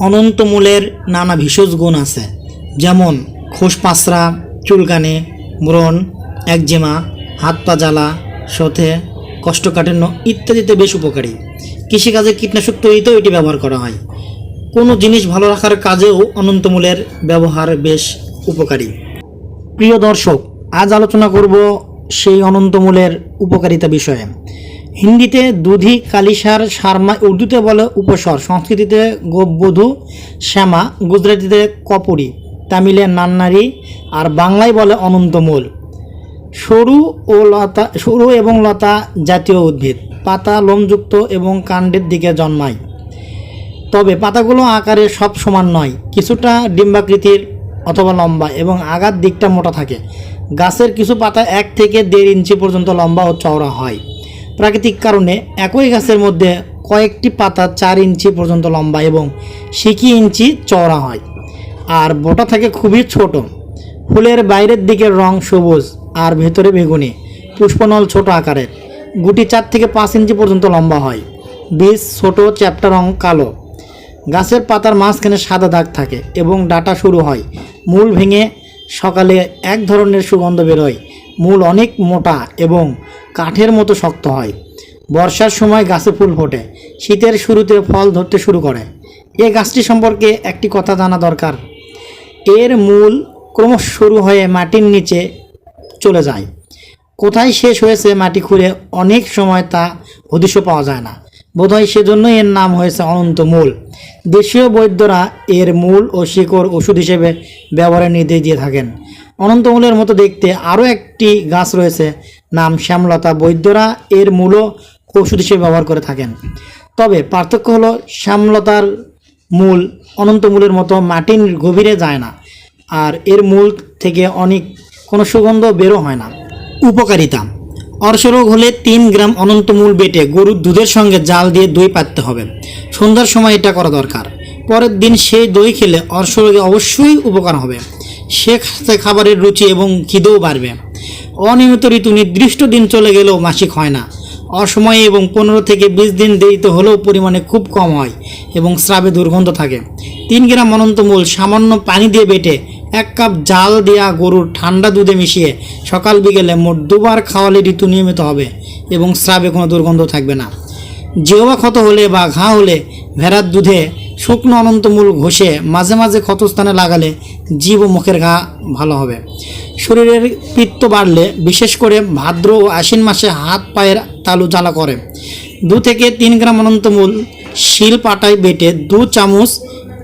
অনন্তমূলের নানা ভেষজ গুণ আছে। যেমন খোস পাঁচড়া চুলকানি, ব্রণ, একজেমা, হাত পা জ্বালা, সথে কষ্টকাঠিন্য ইত্যাদিতে বেশ উপকারী। কৃষিকাজে কীটনাশক তৈরিতেও এটি ব্যবহার করা হয়। কোনো জিনিস ভালো রাখার কাজেও অনন্তমূলের ব্যবহার বেশ উপকারী। প্রিয় দর্শক, আজ আলোচনা করব সেই অনন্তমূলের উপকারিতা বিষয়ে। হিন্দিতে দুধি কালিসার সারমা, উর্দুতে বলে উপসর সংস্কৃতিতে গোবধূ শ্যামা, গুজরাটিতে কপুরি তামিলে নান্নারি, আর বাংলায় বলে অনন্তমূল। সরু ও লতা সরু এবং লতা জাতীয় উদ্ভিদ, পাতা লোমযুক্ত এবং কাণ্ডের দিকে জন্মায়। তবে পাতাগুলো আকারে সব সমান নয়, কিছুটা ডিম্বাকৃতির অথবা লম্বা এবং আগার দিকটা মোটা থাকে। গাছের কিছু পাতা এক থেকে দেড় ইঞ্চি পর্যন্ত লম্বা ও চওড়া হয়। প্রাকৃতিক কারণে একই গাছের মধ্যে কয়েকটি পাতা চার ইঞ্চি পর্যন্ত লম্বা এবং সিকি ইঞ্চি চওড়া হয়। আর বোটা থাকে খুবই ছোট। ফুলের বাইরের দিকের রং সবুজ আর ভেতরে বেগুনি, পুষ্পনল ছোট আকারের। গুটি চার থেকে পাঁচ ইঞ্চি পর্যন্ত লম্বা হয়। বীজ ছোট, চ্যাপ্টা রং কালো। গাছের পাতার মাঝখানে সাদা দাগ থাকে এবং ডাটা শুরু হয়। মূল ভেঙে সকালে এক ধরনের সুগন্ধ বেরোয়। মূল অনেক মোটা এবং কাঠের মতো শক্ত হয়। বর্ষার সময় গাছে ফুল ফোটে। শীতের শুরুতে ফল ধরতে শুরু করে। এ গাছটি সম্পর্কে একটি কথা জানা দরকার। এর মূল ক্রমশ শুরু হয়ে মাটির নিচে চলে যায়। কোথায় শেষ হয়েছে মাটি খুঁড়ে অনেক সময় তা হদিশ পাওয়া যায় না। বোধহয় সেজন্যই এর নাম হয়েছে অনন্ত মূল দেশীয় বৈদ্যরা এর মূল ও শিকড় ওষুধ হিসেবে ব্যবহারের নির্দেশ দিয়ে থাকেন। অনন্তমূলের মতো দেখতে আরও একটি গাছ রয়েছে, নাম শ্যামলতা। বৈদ্যরা এর মূলও ওষুধ হিসেবে ব্যবহার করে থাকেন। তবে পার্থক্য হলো শ্যামলতার মূল অনন্তমূলের মতো মাটির গভীরে যায় না আর এর মূল থেকে অনেক কোনো সুগন্ধ বেরো হয় না। উপকারিতা অর্শরোগ হলে তিন গ্রাম অনন্তমূল বেটে গরুর দুধের সঙ্গে জাল দিয়ে দই পাততে হবে। সন্ধ্যার সময় এটা করা দরকার। পরের দিন সেই দই খেলে অর্শরোগে অবশ্যই উপকার হবে। সে খাতে খাবারের রুচি এবং খিদেও বাড়বে। অনিয়মিত ঋতু নির্দিষ্ট দিন চলে গেলেও মাসিক হয় না। অসময়ে এবং পনেরো থেকে বিশ দিন দেরিতে হলেও পরিমাণে খুব কম হয় এবং স্রাবে দুর্গন্ধ থাকে। তিন গ্রাম অনন্তমূল সামান্য পানি দিয়ে বেটে এক কাপ জাল দেওয়া গরুর ঠান্ডা দুধে মিশিয়ে সকাল বিকেলে মোট দুবার খাওয়ালে ঋতু নিয়মিত হবে এবং স্রাবে কোনো দুর্গন্ধ থাকবে না। জিহবা ক্ষত হলে বা ঘা হলে ভেড়ার দুধে শুকনো অনন্তমূল ঘষে মাঝে মাঝে ক্ষতস্থানে লাগালে জীব ও মুখের ঘা ভালো হবে। শরীরের পিত্ত বাড়লে, বিশেষ করে ভাদ্র ও আশ্বিন মাসে হাত পায়ের তালু জ্বালা করে। দু থেকে তিন গ্রাম অনন্তমূল শিল পাটায় বেটে দু চামচ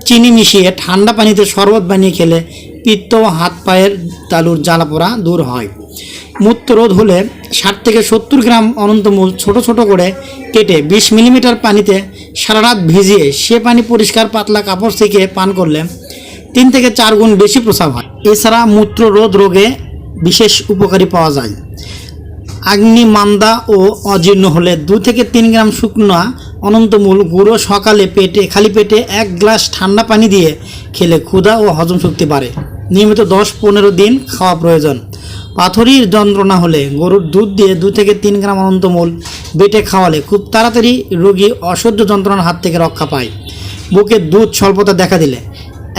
চিনি মিশিয়ে ঠান্ডা পানিতে শরবত বানিয়ে খেলে পিত্ত ও হাত পায়ের তালুর জ্বালা পোড়া দূর হয়। মূত্র মূত্ররোধ হলে ষাট থেকে সত্তর গ্রাম অনন্তমূল ছোট ছোট করে কেটে বিশ মিলিমিটার পানিতে সারা রাত ভিজিয়ে সে পানি পরিষ্কার পাতলা কাপড় থেকে পান করলে তিন থেকে চার গুণ বেশি প্রসাব হয়। এছাড়া মূত্র মূত্ররোধ রোগে বিশেষ উপকারী পাওয়া যায়। আগ্নি, মান্দা ও অজীর্ণ হলে দু থেকে তিন গ্রাম শুকনো অনন্তমূল গুঁড়ো সকালে পেটে, খালি পেটে এক গ্লাস ঠান্ডা পানি দিয়ে খেলে ক্ষুধা ও হজম শক্তি বাড়ে। নিয়মিত দশ পনেরো দিন খাওয়া প্রয়োজন। পাথরির যন্ত্রণা হলে গরুর দুধ দিয়ে দু থেকে তিন গ্রাম অনন্তমূল বেটে খাওয়ালে খুব তাড়াতাড়ি রোগী অসহ্য যন্ত্রণার হাত থেকে রক্ষা পায়। বুকে দুধ স্বল্পতা দেখা দিলে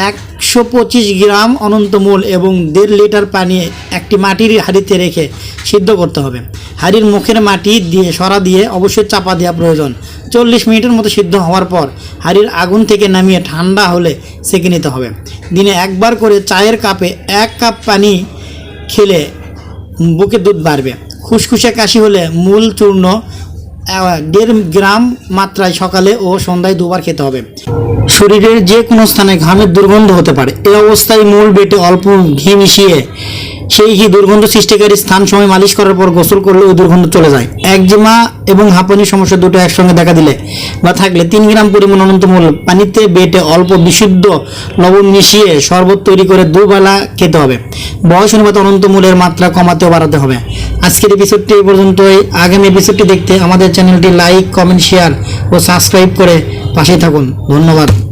একশো পঁচিশ গ্রাম অনন্তমূল এবং দেড় লিটার পানি একটি মাটির হাঁড়িতে রেখে সিদ্ধ করতে হবে। হাঁড়ির মুখের মাটি দিয়ে সরা দিয়ে অবশ্যই চাপা দেওয়া প্রয়োজন। চল্লিশ মিনিটের মতো সিদ্ধ হওয়ার পর হাঁড়ির আগুন থেকে নামিয়ে ঠান্ডা হলে সেঁকে নিতে হবে। দিনে একবার করে চায়ের কাপে এক কাপ পানি খেলে বুকে দুধ বাড়বে। খুশখুশে কাশি হলে মূল চূর্ণ দেড় গ্রাম মাত্রায় সকালে ও সন্ধ্যায় দুবার খেতে হবে। শরীরের যে কোনো স্থানে ঘামের দুর্গন্ধ হতে পারে। এ অবস্থায় মূল বেটে অল্প ঘি মিশিয়ে সেই ঘি দুর্গন্ধ সৃষ্টিকারী স্থান সময় মালিশ করার পর গোসল করলে ওই দুর্গন্ধ চলে যায়? একজিমা এবং হাঁপানির সমস্যা দুটো একসঙ্গে দেখা দিলে বা থাকলে তিন গ্রাম পরিমাণ অনন্তমূল পানিতে বেটে অল্প বিশুদ্ধ লবণ মিশিয়ে শরবত তৈরি করে দুবেলা খেতে হবে। বয়স অনুপাতে অনন্তমূলের মাত্রা কমাতে ও বাড়াতে হবে। আজকের এপিসোডটি এই পর্যন্তই। আগামী এপিসোডটি দেখতে আমাদের চ্যানেলটি লাইক কমেন্ট শেয়ার ও সাবস্ক্রাইব করে পাশেই থাকুন। ধন্যবাদ।